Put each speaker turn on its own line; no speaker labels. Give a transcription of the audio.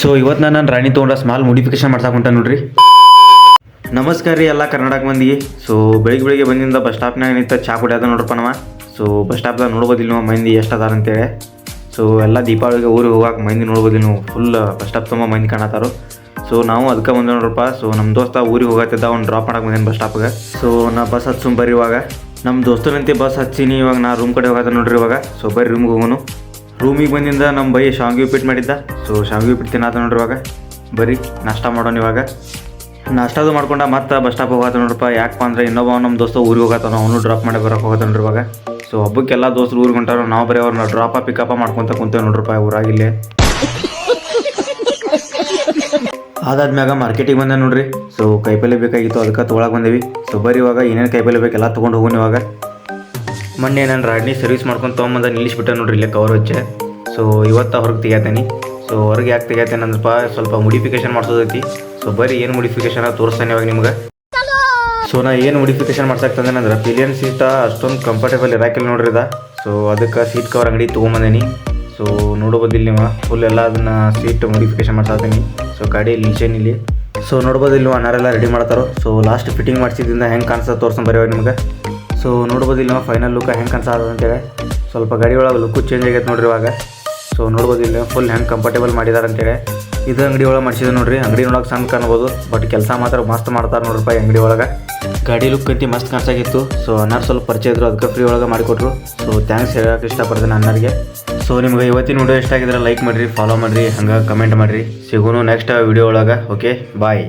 So ಇವತ್ತು ನಾನು ರಾಣಿ ತೊಗೊಂಡ ಸ್ಮಾಲ್ ಮೋಡಿಫಿಕೇಶನ್ ಮಾಡ್ತಾ ಕುಂಟ ನೋಡ್ರಿ. ನಮಸ್ಕಾರ ರೀ ಎಲ್ಲ ಕರ್ನಾಟಕ ಮಂದಿಗೆ. ಸೊ ಬೆಳಿಗ್ಗೆ ಬೆಳಿಗ್ಗೆ ಬಂದಿಂದ ಬಸ್ ಸ್ಟಾಪ್ನಾಗ ನಿಂತ ಚಾ ಕುಡಿಯೋದ ನೋಡ್ರಪ್ಪ ನಮ್ಮ ಸೊ ಬಸ್ ಸ್ಟಾಪ್ದಾಗ ನೋಡ್ಬೋದಿಲ್ಲ ನಾವು ಮಂದಿ ಎಷ್ಟು ಅದಾರ ಅಂತೇಳಿ. ಸೊ ಎಲ್ಲ ದೀಪಾವಳಿಗೆ ಊರಿಗೆ ಹೋಗಕ್ಕೆ ಮಂದಿ ನೋಡ್ಬೋದಿಲ್ಲ ನೀವು. ಫುಲ್ ಬಸ್ ಸ್ಟಾಪ್ ತುಂಬ ಮಂದಿ ಕಾಣತ್ತಾರು ಸೊ ನಾವು ಅದಕ್ಕೆ ಬಂದೆ ನೋಡ್ರಪ್ಪ. ಸೊ ನಮ್ಮ ದೋಸ್ತ ಊರಿಗೆ ಹೋಗತ್ತಿದ್ದ, ಅವ್ನು ಡ್ರಾಪ್ ಮಾಡಕ್ಕೆ ಬಂದೇನು ಬಸ್ ಸ್ಟಾಪ್ಗೆ ಸೊ ನಾ ಬಸ್ ಹಚ್ಚು ಬರ್ರಿ ಇವಾಗ. ನಮ್ಮ ದೋಸ್ತನಂತೆ ಬಸ್ ಹಚ್ಚಿನಿ ಇವಾಗ ನಾ ರೂಮ್ ಕಡೆ ಹೋಗತ್ತೆ ನೋಡ್ರಿ ಇವಾಗ. ಸೊ ಬರ್ರಿ ರೂಮ್ಗೆ ಹೋಗೋನು. ರೂಮಿಗೆ ಬಂದಿಂದ ನಮ್ಮ ಬೈ ಶಾವಿಗೆ ಉಪ್ಪಿಟ್ಟು ಮಾಡಿದ್ದ. ಸೊ ಶಾವಿಗೆ ಉಪ್ಪಿಟ್ಟು ತಿನ್ನಾತ ನೋಡ್ರಿ ಇವಾಗ. ಬರೀ ನಾಷ್ಟ ಮಾಡೋಣ ಇವಾಗ. ನಾಷ್ಟದು ಮಾಡ್ಕೊಂಡ ಮತ್ತೆ ಬಸ್ ಸ್ಟಾಪ್ ಹೋಗತ್ತ ನೋಡ್ರಪ್ಪ ಯಾಕಪ್ಪ ಅಂದ್ರೆ ಇನ್ನೊಬ್ಬ ನಮ್ಮ ದೋಸ್ತ ಊರಿಗೆ ಹೋಗತ್ತಾನ ಅವನು ಡ್ರಾಪ್ ಮಾಡಿ ಬರೋಕೆ ಹೋಗತ್ತ ನೋಡ್ರಿ ಇವಾಗ. ಸೊ ಹಬ್ಬಕ್ಕೆಲ್ಲ ದೋಸ್ತರು ಊರಿಗೆ ಹೊಂಟಾರ. ನಾವು ಬರೀ ಅವ್ರನ್ನ ಡ್ರಾಪ ಪಿಕಪ್ ಮಾಡ್ಕೊತ ಕುಂತೇವೆ ನೋಡ್ರಪ್ಪ ಊರಾಗಿಲ್ಲ. ಅದಾದ್ಮ್ಯಾಗ ಮಾರ್ಕೆಟಿಗೆ ಬಂದೆ ನೋಡ್ರಿ. ಸೊ ಕೈಪಲ್ಲೆ ಬೇಕಾಗಿತ್ತು. ಅದಕ್ಕೆ ತೊಗೊಳಕ್ಕೆ ಬಂದೀವಿ. ಸೊ ಬರೀ ಇವಾಗ ಏನೇನು ಕೈಪಲ್ಲೆ ಬೇಕೆಲ್ಲ ತೊಗೊಂಡು ಹೋಗೋಣ ಇವಾಗ. ಮೊನ್ನೆ ನಾನು ರಾಡ್ನಿ ಸರ್ವಿಸ್ ಮಾಡ್ಕೊಂಡು ತೊಗೊಂಬಂದ ನಿಲ್ಲಿಸ್ಬಿಟ್ಟೆ ನೋಡ್ರಿ ಇಲ್ಲೇ ಕವರ್ ಹಚ್ಚೆ. ಸೊ ಇವತ್ತು ಹೊರಗೆ ತೆಗಿತೇನೆ ಸೊ ಹೊರಗೆ ಯಾಕೆ ತೆಗಿತೇನೆ ಅಂದ್ರಪ್ಪ, ಸ್ವಲ್ಪ ಮೋಡಿಫಿಕೇಶನ್ ಮಾಡ್ಸೋದೈತಿ. ಸೊ ಬರೀ ಏನು ಮುಡಿಫಿಕೇಶನ್ ತೋರಿಸ್ತಾನೆ ಇವಾಗ ನಿಮ್ಗೆ. ಸೊ ನಾ ಏನು ಮೋಡಿಫಿಕೇಶನ್ ಮಾಡ್ಸಕ್ತಂದ್ರೆ ಪಿಲಿಯನ್ ಸೀಟ ಅಷ್ಟೊಂದು ಕಂಫರ್ಟೇಬಲ್ ಇರಾಕಿಲ್ಲ ನೋಡ್ರಿ ಇದು ಸೊ ಅದಕ್ಕೆ ಸೀಟ್ ಕವರ್ ಅಂಗಡಿ ತೊಗೊಂಬಂದೇನಿ. ಸೊ ನೋಡ್ಬೋದಿಲ್ಲ ನೀವು ಫುಲ್ ಎಲ್ಲ ಅದನ್ನ ಸೀಟ್ ಮೋಡಿಫಿಕೇಶನ್ ಮಾಡ್ಸಾತೀನಿ ಸೊ ಗಾಡಿ ಲಿಂಚೇನ್ ಇಲ್ಲಿ. ಸೊ ನೋಡ್ಬೋದಿಲ್ಲ ನೀವು ಅಣ್ಣಾರೆಲ್ಲ ರೆಡಿ ಮಾಡ್ತಾರೋ. ಸೊ ಲಾಸ್ಟ್ ಫಿಟ್ಟಿಂಗ್ ಮಾಡಿಸಿದ್ರಿಂದ ಹೆಂಗೆ ಕಾಣಿಸ್ತದೆ ತೋರ್ಸೋ ಬರೀ ನಿಮ್ಗೆ. ಸೊ ನೋಡ್ಬೋದು ಇಲ್ಲಿ ಫೈನಲ್ ಲುಕ್ ಹೆಂಗೆ ಕಾಣಿಸ್ತದೆ ಅಂತೇಳಿ ಸ್ವಲ್ಪ ಗಾಡಿ ಒಳಗೆ ಲುಕ್ಕು ಚೇಂಜ್ ಆಗೈತೆ ನೋಡ್ರಿ ಇವಾಗ. ಸೊ ಇಲ್ಲಿ ಫುಲ್ ಹೆಂಗೆ ಕಂಫರ್ಟೇಬಲ್ ಮಾಡಿದಾರೆ ಅಂತೇಳಿ ಇದು ಅಂಗಡಿ ಒಳಗೆ ಮಾಡಿಸಿದ್ರು ನೋಡ್ರಿ. ಅಂಗಡಿ ನೋಡೋಕೆ ಸಣ್ಣ ಕಾಣ್ಬೋದು ಬಟ್ ಕೆಲಸ ಮಾತ್ರ ಮಸ್ತ್ ಮಾಡ್ತಾರೆ ನೋಡ್ರಿ ಅಂಗಡಿ ಒಳಗೆ. ಗಾಡಿ ಲುಕ್ ಅಂತಿ ಮಸ್ತ್ ಕಾಣಿಸಾಗಿತ್ತು. ಸೊ ಅನ್ನಾರು ಸ್ವಲ್ಪ ಪರಿಚಯ ಇದ್ರು, ಅದಕ್ಕೆ ಫ್ರೀ ಒಳಗೆ ಮಾಡಿಕೊಟ್ರು. ಸೊ ಥ್ಯಾಂಕ್ಸ್ ಹೇಳೋಕೆ ಇಷ್ಟಪಡ್ತೀನಿ ಅನ್ನರಿಗೆ ಸೊ ನಿಮ್ಗೆ ಇವತ್ತಿನ ವಿಡಿಯೋ ಇಷ್ಟ ಆಗಿದ್ರೆ ಲೈಕ್ ಮಾಡಿರಿ ಫಾಲೋ ಮಾಡಿರಿ, ಹಂಗೆ ಕಮೆಂಟ್ ಮಾಡಿರಿ. ಸಿಗೋನು ನೆಕ್ಸ್ಟ್ ವಿಡಿಯೋ ಒಳಗೆ ಓಕೆ ಬಾಯ್